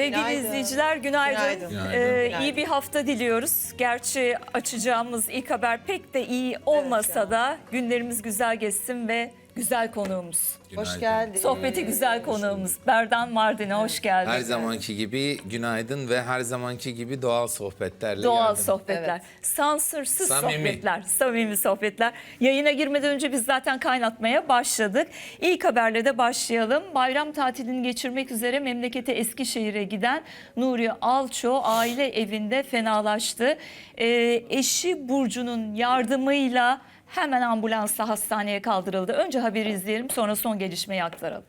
Sevgili Günaydın. izleyiciler günaydın. Günaydın. Günaydın. Ee, Günaydın. İyi bir hafta diliyoruz. Gerçi açacağımız ilk haber pek de iyi olmasa ya. da günlerimiz güzel geçsin ve güzel konuğumuz. Hoş Günaydın. geldin. Sohbeti güzel konuğumuz Berdan Mardin'e hoş geldin. Her zamanki gibi günaydın ve her zamanki gibi doğal sohbetlerle Doğal geldim. sohbetler, Evet. sansürsüz Samimi. sohbetler, samimi sohbetler. Yayına girmeden önce biz zaten kaynatmaya başladık. İlk haberle de başlayalım. Bayram tatilini geçirmek üzere memlekete Eskişehir'e giden Nuri Alço aile evinde fenalaştı. Ee, eşi Burcu'nun yardımıyla hemen ambulansla hastaneye kaldırıldı. Önce haberi izleyelim sonra son gelişmeyi aktaralım.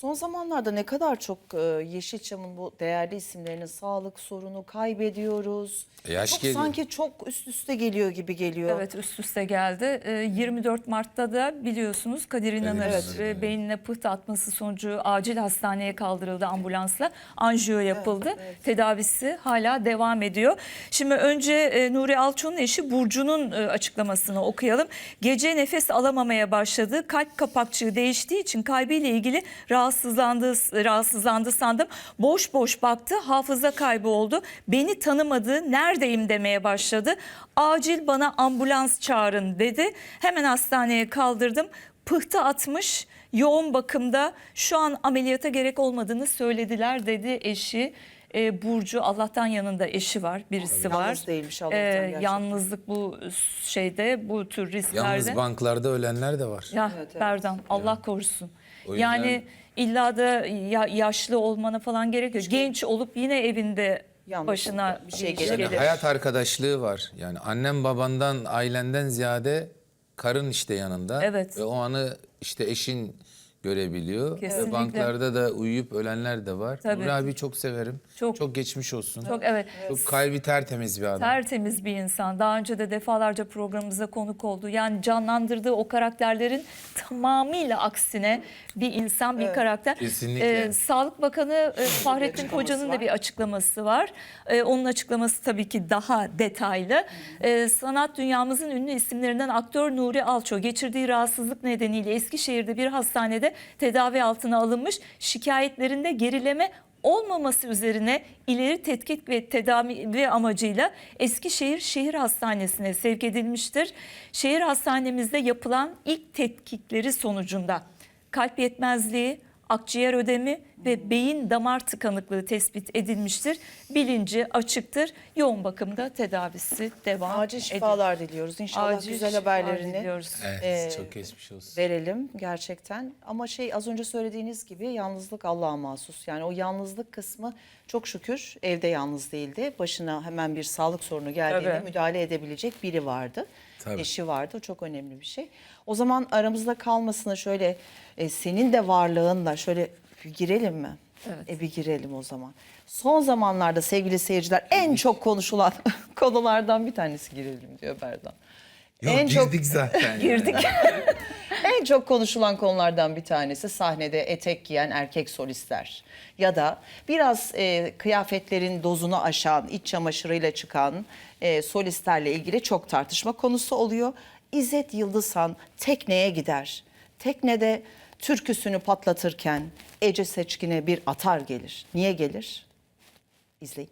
Son zamanlarda ne kadar çok e, Yeşilçam'ın bu değerli isimlerinin sağlık sorunu kaybediyoruz. E, Yaş çok geliyor. sanki çok üst üste geliyor gibi geliyor. Evet üst üste geldi. Ee, 24 Mart'ta da biliyorsunuz Kadir İnanır Evet. e, beynine pıhtı atması sonucu acil hastaneye kaldırıldı ambulansla. Anjiyo yapıldı. Tedavisi hala devam ediyor. Şimdi önce e, Nuri Alço'nun eşi Burcu'nun e, açıklamasını okuyalım. Gece nefes alamamaya başladı. Kalp kapakçığı değiştiği için kaybıyla ilgili rahatsızlandı, rahatsızlandı sandım. Boş boş baktı. Hafıza kaybı oldu. Beni tanımadı. Neredeyim demeye başladı. Acil bana ambulans çağırın dedi. Hemen hastaneye kaldırdım. Pıhtı atmış. Yoğun bakımda şu an ameliyata gerek olmadığını söylediler dedi eşi. Ee, Burcu Allah'tan yanında eşi var, birisi var. Yalnız değilmiş Allah'tan Ee, gerçekten. yalnızlık bu şeyde, bu tür risklerde. Yalnız banklarda ölenler de var. Ya Evet, evet. Berdan Allah korusun. O yüzden- Yani illa da ya- yaşlı olmana falan gerekiyor. Genç olup yine evinde Yalnız başına bir şey gelir. Yani hayat arkadaşlığı var. Yani annem babandan, ailenden ziyade karın işte yanında. Evet. Ve o anı işte eşin görebiliyor. Kesinlikle. Ve banklarda da uyuyup ölenler de var. Tabii. Nuri abi çok severim. Çok. Çok, geçmiş olsun. Çok evet. Çok kalbi tertemiz bir adam. Tertemiz bir insan. Daha önce de defalarca programımıza konuk oldu. Yani canlandırdığı o karakterlerin tamamıyla aksine bir insan, bir karakter. Kesinlikle. Ee, Sağlık Bakanı e, Fahrettin Koca'nın da bir açıklaması var. Ee, onun açıklaması tabii ki daha detaylı. Ee, sanat dünyamızın ünlü isimlerinden aktör Nuri Alço geçirdiği rahatsızlık nedeniyle Eskişehir'de bir hastanede tedavi altına alınmış. Şikayetlerinde gerileme olmaması üzerine ileri tetkik ve tedavi amacıyla Eskişehir Şehir Hastanesi'ne sevk edilmiştir. Şehir hastanemizde yapılan ilk tetkikleri sonucunda kalp yetmezliği, akciğer ödemi ve beyin damar tıkanıklığı tespit edilmiştir. Bilinci açıktır. Yoğun bakımda tedavisi devam Acil şifalar diliyoruz. İnşallah Acil güzel haberlerini diliyoruz. Evet, Ee, çok geçmiş olsun. verelim gerçekten. Ama şey az önce söylediğiniz gibi yalnızlık Allah'a mahsus. Yani o yalnızlık kısmı çok şükür evde yalnız değildi. Başına hemen bir sağlık sorunu geldiğinde Tabii. müdahale edebilecek biri vardı. Tabii. Eşi vardı. O çok önemli bir şey. O zaman aramızda kalmasına şöyle e, senin de varlığınla şöyle bir girelim mi? Evet. E bir girelim o zaman. Son zamanlarda sevgili seyirciler en çok konuşulan konulardan bir tanesi girelim diyor Berdan. Yok en çok- girdik zaten. Girdik. En çok konuşulan konulardan bir tanesi sahnede etek giyen erkek solistler. Ya da biraz e, kıyafetlerin dozunu aşan, iç çamaşırıyla çıkan e, solistlerle ilgili çok tartışma konusu oluyor. İzzet Yıldızhan tekneye gider. Teknede türküsünü patlatırken Ece Seçkin'e bir atar gelir. Niye gelir? İzleyin.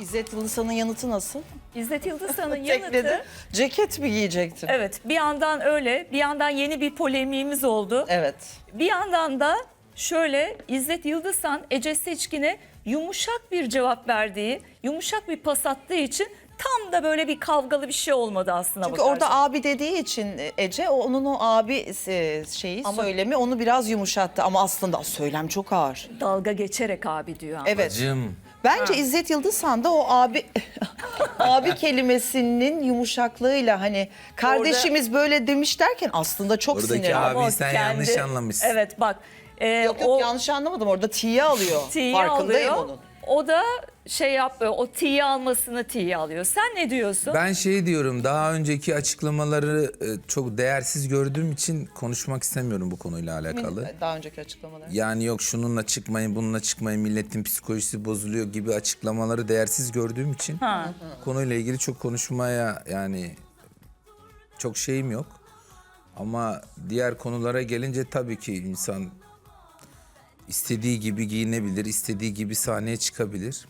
İzzet Yıldızhan'ın yanıtı nasıl? İzzet Yıldızhan'ın yanıtı ceket mi giyecektim? Evet bir yandan öyle bir yandan yeni bir polemiğimiz oldu. Evet. Bir yandan da şöyle İzzet Yıldızhan Ece Seçkin'e yumuşak bir cevap verdiği, yumuşak bir pas attığı için tam da böyle bir kavgalı bir şey olmadı aslında. Çünkü orada abi dediği için Ece o- onun o abi e, şeyi Ama- söylemi onu biraz yumuşattı ama aslında söylem çok ağır. dalga geçerek abi diyor. ama. Evet. Bacım. Bence İzzet Yıldızhan da o abi abi kelimesinin yumuşaklığıyla hani kardeşimiz böyle demiş derken aslında çok Oradaki sinirli. abi- sen yanlış anlamışsın. Evet bak e, Yok yok o yanlış anlamadım orada tiye alıyor. T'yi Farkındayım alıyor. onun. O da şey yapmıyor. O T'yi almasını T'yi alıyor. Sen ne diyorsun? Ben şey diyorum daha önceki açıklamaları e, çok değersiz gördüğüm için konuşmak istemiyorum bu konuyla alakalı. Daha önceki açıklamalar. Yani yok şununla çıkmayın, bununla çıkmayın, milletin psikolojisi bozuluyor gibi açıklamaları değersiz gördüğüm için Ha. konuyla ilgili çok konuşmaya yani çok şeyim yok. Ama diğer konulara gelince tabii ki insan istediği gibi giyinebilir, istediği gibi sahneye çıkabilir.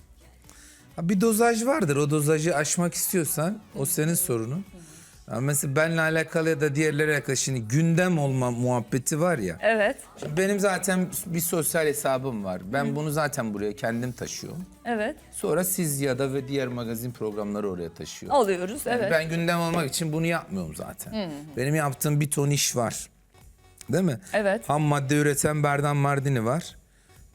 Bir dozaj vardır. O dozajı aşmak istiyorsan o senin sorunun. Ya mesela benle alakalı ya da diğerlere alakalı şimdi gündem olma muhabbeti var ya. Evet. Şimdi benim zaten bir sosyal hesabım var. Ben bunu zaten buraya kendim taşıyorum. Evet. Sonra siz ya da ve diğer magazin programları oraya taşıyor. Alıyoruz. Evet. Ben gündem olmak için bunu yapmıyorum zaten. Benim yaptığım bir ton iş var. Değil mi? Evet. Ham madde üreten Berdan Mardini var.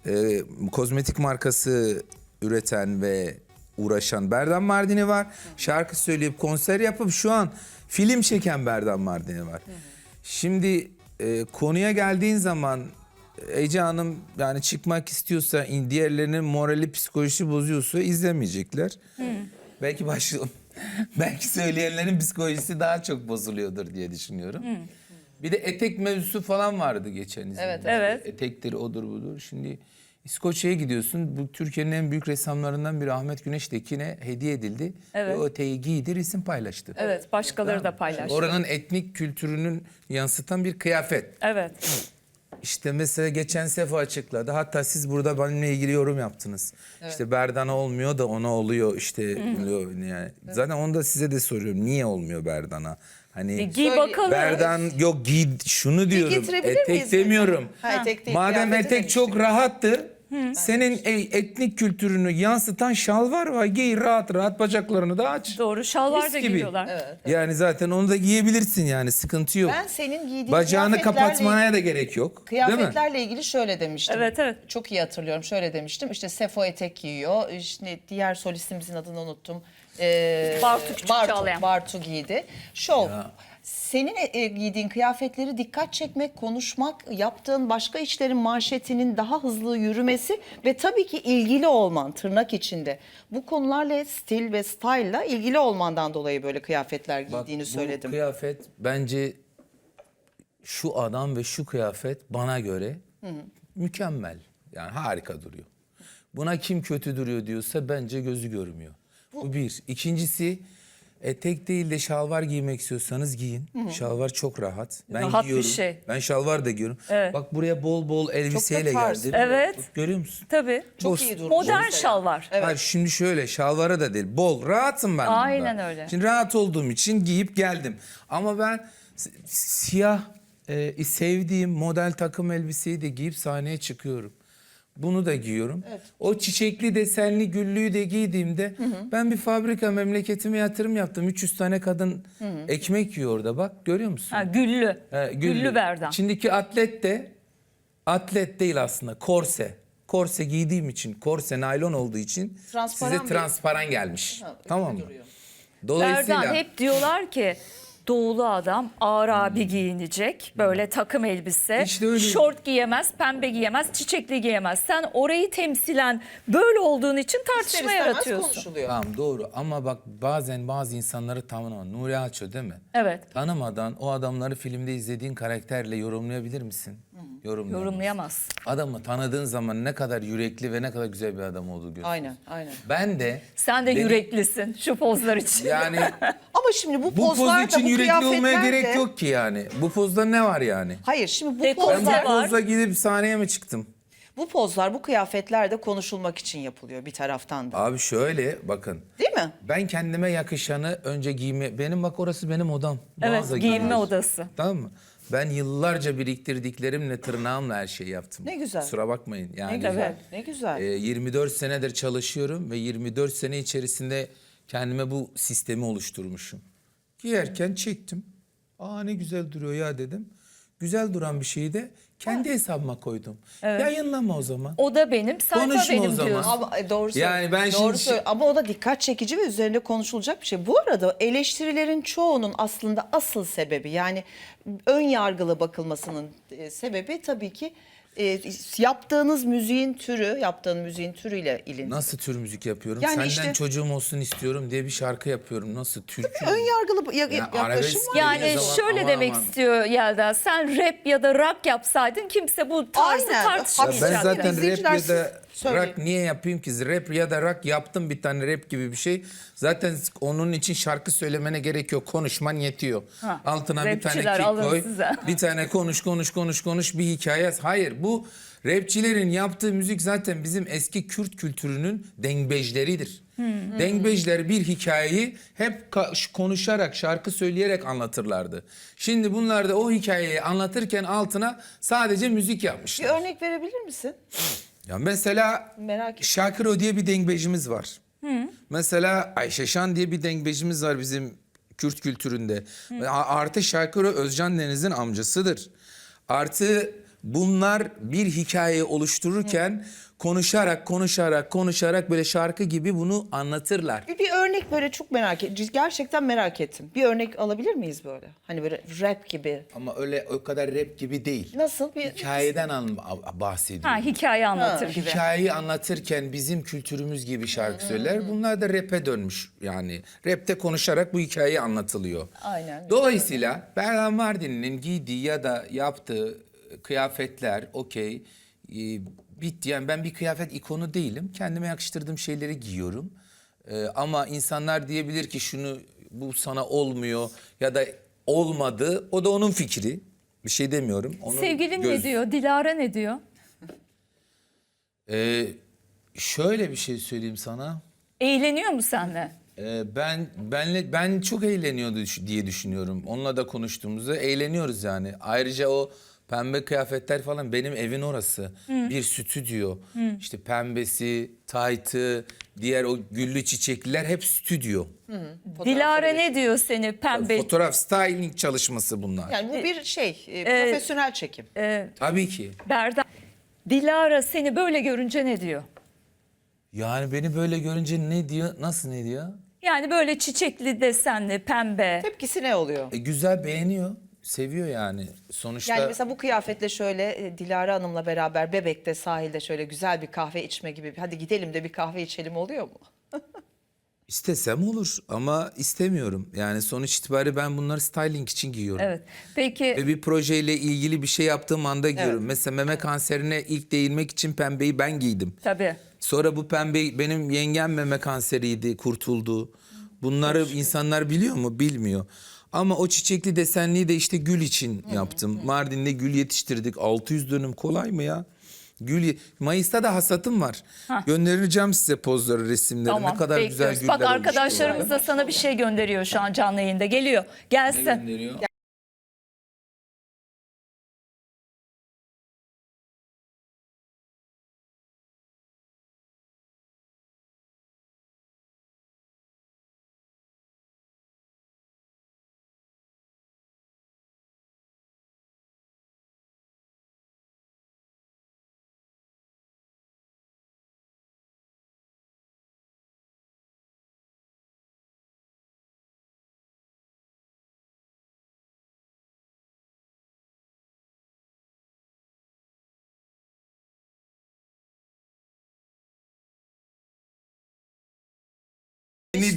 Ee, kozmetik markası üreten ve uğraşan Berdan Mardini var. Şarkı söyleyip konser yapıp şu an film çeken Berdan Mardini var. Şimdi e, konuya geldiğin zaman Ece Hanım yani çıkmak istiyorsa in- diğerlerinin morali psikolojisi bozuyorsa izlemeyecekler. Belki başlayalım. Belki söyleyenlerin psikolojisi daha çok bozuluyordur diye düşünüyorum. Bir de etek mevzusu falan vardı geçen izlediğim. Evet, evet. Etektir odur budur. Şimdi İskoçya'ya gidiyorsun. Bu Türkiye'nin en büyük ressamlarından biri Ahmet Güneştekin'e hediye edildi. Evet. Ve o eteği giydi resim paylaştı. Evet. Başkaları da paylaştı. Oranın etnik kültürünün yansıtan bir kıyafet. Evet. İşte mesela geçen sefer açıkladı. Hatta siz burada benimle ilgili yorum yaptınız. İşte Berdan'a olmuyor da ona oluyor işte. oluyor yani. Zaten onu da size de soruyorum. Niye olmuyor Berdan'a? Hani E, giy Söyle- bakalım. Berdan yok giy şunu diyorum. getirebilir Etek miyiz? demiyorum. Ha, etek değil, Madem etek çok demiştim. Rahattır. Senin e- etnik kültürünü yansıtan şalvar var. Giy rahat rahat bacaklarını da aç. Doğru. Şalvar Mis da gibi. giyiyorlar. Yani zaten onu da giyebilirsin yani sıkıntı yok. Ben senin giydiğin Bacağını kıyafetlerle- kapatmaya da gerek yok. Değil mi? Kıyafetlerle ilgili şöyle demiştim. Evet, evet. Çok iyi hatırlıyorum. Şöyle demiştim. İşte Sefo etek giyiyor. İşte diğer solistimizin adını unuttum. Ee, Bartu Küçük Bartu, Çağlayan. Bartu giydi. Şov. Senin e, giydiğin kıyafetleri dikkat çekmek, konuşmak, yaptığın başka işlerin manşetinin daha hızlı yürümesi ve tabii ki ilgili olman tırnak içinde. Bu konularla stil ve style'la ilgili olmandan dolayı böyle kıyafetler giydiğini bu söyledim. kıyafet bence şu adam ve şu kıyafet bana göre mükemmel. Yani harika duruyor. Buna kim kötü duruyor diyorsa bence gözü görmüyor. Bu, bir. İkincisi etek değil de şalvar giymek istiyorsanız giyin. Şalvar çok rahat. Ben Rahat bir giyiyorum. şey. Ben şalvar da giyiyorum. Evet. Bak buraya bol bol elbiseyle tarz. geldim. Evet. Bak, görüyor musun? Tabii. Çok iyi durmuş. Modern mesela. şalvar. Hayır şimdi şöyle şalvara da değil bol rahatım ben bunda. Aynen öyle. Şimdi rahat olduğum için giyip geldim. Ama ben siyah e, sevdiğim model takım elbiseyi de giyip sahneye çıkıyorum. Bunu da giyiyorum. O çiçekli desenli güllüyü de giydiğimde ben bir fabrika memleketime yatırım yaptım. 300 tane kadın ekmek yiyor orada bak görüyor musun? Ha, güllü. He, güllü. Berdan. Şimdiki atlet de atlet değil aslında korse. Korse giydiğim için, korse naylon olduğu için Transparan size bir- transparan gelmiş. Ha, tamam mı? duruyor. Dolayısıyla Berdan hep diyorlar ki doğulu adam ağır abi giyinecek. Böyle takım elbise. İşte öyle. Şort giyemez, pembe giyemez, çiçekli giyemez. Sen orayı temsilen böyle olduğun için İster tartışma istemez yaratıyorsun. konuşuluyor. Tamam doğru ama bak bazen bazı insanları tanımam. Nuri Alço değil mi? Evet. Tanımadan o adamları filmde izlediğin karakterle yorumlayabilir misin? Yorumlayamazsın. Yorumlayamaz. Adamı tanıdığın zaman ne kadar yürekli ve ne kadar güzel bir adam olduğu görüyorsun. Aynen, aynen. Ben de Sen de Benim- yüreklisin şu pozlar için. yani Ama şimdi bu bu pozlar poz için bu yürekli olmaya kıyafetler gerek de- yok ki yani. Bu pozda ne var yani? Hayır şimdi bu Ben pozlar, bu var. pozla gidip sahneye mi çıktım? bu pozlar, bu kıyafetler de konuşulmak için yapılıyor bir taraftan da. Abi şöyle bakın. Değil mi? Ben kendime yakışanı önce giyme... Benim bak orası benim odam. Evet, giyinme odası. Tamam mı? Ben yıllarca biriktirdiklerimle tırnağımla her şeyi yaptım. Ne güzel. Kusura bakmayın. Yani Ne güzel. Ne güzel. e, 24 senedir çalışıyorum ve 24 sene içerisinde kendime bu sistemi oluşturmuşum. Giyerken çektim. Aa ne güzel duruyor ya dedim. Güzel duran bir şeyi de kendi hesabıma koydum. Yayınlama o zaman. O da benim, sayfa Konuşma o benim zaman. diyorsun. Ama e. Yani ben doğru şimdi-. Ama o da dikkat çekici ve üzerinde konuşulacak bir şey. Bu arada eleştirilerin çoğunun aslında asıl sebebi yani ön yargılı bakılmasının e, sebebi tabii ki e, yaptığınız müziğin türü, yaptığın müziğin türüyle ilintili. Nasıl tür müzik yapıyorum? Yani Senden işte- çocuğum olsun istiyorum diye bir şarkı yapıyorum. Nasıl türkü? Ön yargılı ya- Ya yaklaşım arabesk var. Yani zaman şöyle aman demek aman. istiyor Yelda. Sen rap ya da rock yapsaydın kimse bu tarzı Aynen. Ya tartışmayacak. ben zaten rap ya da söyleyin. rock niye yapayım ki? Rap ya da rock yaptım bir tane rap gibi bir şey. Zaten onun için şarkı söylemene gerek yok. Konuşman yetiyor. Ha, Altına bir tane kick koy. size. Bir tane konuş konuş konuş konuş bir hikaye. Hayır bu rapçilerin yaptığı müzik zaten bizim eski Kürt kültürünün dengbejleridir. Hmm. Dengbejler bir hikayeyi hep konuşarak, şarkı söyleyerek anlatırlardı. Şimdi bunlar da o hikayeyi anlatırken altına sadece müzik Bir yapmışlar. örnek verebilir misin? Ya mesela Merak. Şakiro diye bir dengbejimiz var. Mesela Ayşe Şan diye bir dengbejimiz var bizim Kürt kültüründe. A- Artı Şakiro Özcan Deniz'in amcasıdır. Artı bunlar bir hikaye oluştururken konuşarak konuşarak konuşarak böyle şarkı gibi bunu anlatırlar. Bir, bir örnek böyle çok merak ettim. Gerçekten merak ettim. Bir örnek alabilir miyiz böyle? Hani böyle rap gibi. Ama öyle o kadar rap gibi değil. Nasıl bir Hikayeden an- bahsediyorum. Ha, hikaye anlatır Ha, gibi. Hikayeyi anlatırken bizim kültürümüz gibi şarkı söyler. Bunlar da rap'e dönmüş yani. Rap'te konuşarak bu hikaye anlatılıyor. Aynen. Dolayısıyla Berhan Mardin'in giydiği ya da yaptığı kıyafetler okey e, bitti. Yani ben bir kıyafet ikonu değilim. Kendime yakıştırdığım şeyleri giyiyorum. E, ama insanlar diyebilir ki şunu bu sana olmuyor ya da olmadı. O da onun fikri. Bir şey demiyorum. Onun Sevgilin göz- ne diyor? Dilara ne diyor? Ee, şöyle bir şey söyleyeyim sana. Eğleniyor mu seninle? Ee, ben benle ben çok eğleniyordu diye düşünüyorum. Onunla da konuştuğumuzda eğleniyoruz yani. Ayrıca o pembe kıyafetler falan benim evin orası. Bir stüdyo. İşte pembesi, taytı, diğer o güllü çiçekliler hep stüdyo. Dilara ne diyor seni pembe? Fotoğraf styling çalışması bunlar. yani bu bir şey, e, profesyonel çekim. Tabii ki. Berdan. Dilara seni böyle görünce ne diyor? Yani beni böyle görünce ne diyor? Nasıl ne diyor? Yani böyle çiçekli desenli, pembe. Tepkisi ne oluyor? E, güzel beğeniyor. Seviyor yani. Sonuçta Yani mesela bu kıyafetle şöyle e, Dilara Hanım'la beraber Bebek'te sahilde şöyle güzel bir kahve içme gibi hadi gidelim de bir kahve içelim oluyor mu? İstesem olur ama istemiyorum. Yani sonuç itibariyle ben bunları styling için giyiyorum. Evet. Peki Ve bir projeyle ilgili bir şey yaptığım anda giyiyorum. Mesela meme kanserine ilk değinmek için pembeyi ben giydim. tabii. Sonra bu pembe benim yengem meme kanseriydi, kurtuldu. Bunları insanlar biliyor mu? Bilmiyor. Ama o çiçekli desenliği de işte gül için yaptım. Mardin'de gül yetiştirdik. 600 dönüm kolay mı ya? Gül Mayıs'ta da hasatım var. Göndereceğim size pozları, resimleri. Tamam. ne kadar güzel güller Bak arkadaşlarımız da sana bir şey gönderiyor şu an canlı yayında. Geliyor. Ne Gelsin. gönderiyor?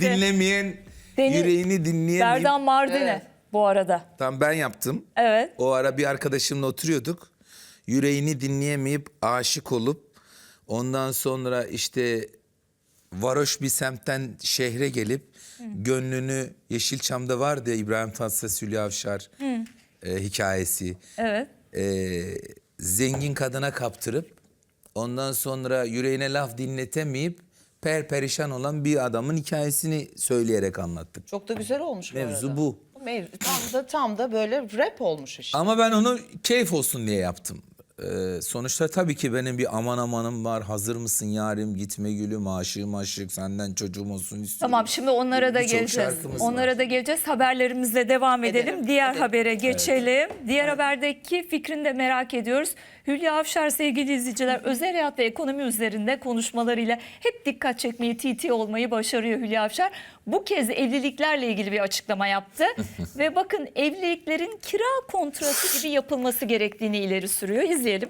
Dinlemeyen, Deni- yüreğini dinleyen... Berdan Mardin'e bu arada. Tam ben yaptım. Evet. O ara bir arkadaşımla oturuyorduk. Yüreğini dinleyemeyip aşık olup ondan sonra işte varoş bir semtten şehre gelip gönlünü Yeşilçam'da vardı ya İbrahim Tatlıses Hülya Avşar e, hikayesi. Evet. E, zengin kadına kaptırıp ondan sonra yüreğine laf dinletemeyip perperişan olan bir adamın hikayesini söyleyerek anlattık. Çok da güzel olmuş bu Mevzu arada. bu. Mevzu, tam da tam da böyle rap olmuş işte. Ama ben onu keyif olsun diye yaptım. Ee, sonuçta tabii ki benim bir aman amanım var. Hazır mısın yarim gitme gülüm aşığım aşık senden çocuğum olsun istiyorum. Tamam şimdi onlara da Birçok geleceğiz. şarkımız Onlara da geleceğiz. Haberlerimizle devam edelim. Edelim, Diğer edelim. habere geçelim. Diğer haberdeki fikrini de merak ediyoruz. Hülya Avşar sevgili izleyiciler özel hayat ve ekonomi üzerinde konuşmalarıyla hep dikkat çekmeyi, TT olmayı başarıyor Hülya Avşar. Bu kez evliliklerle ilgili bir açıklama yaptı. ve bakın evliliklerin kira kontratı gibi yapılması gerektiğini ileri sürüyor. İzleyelim diyelim.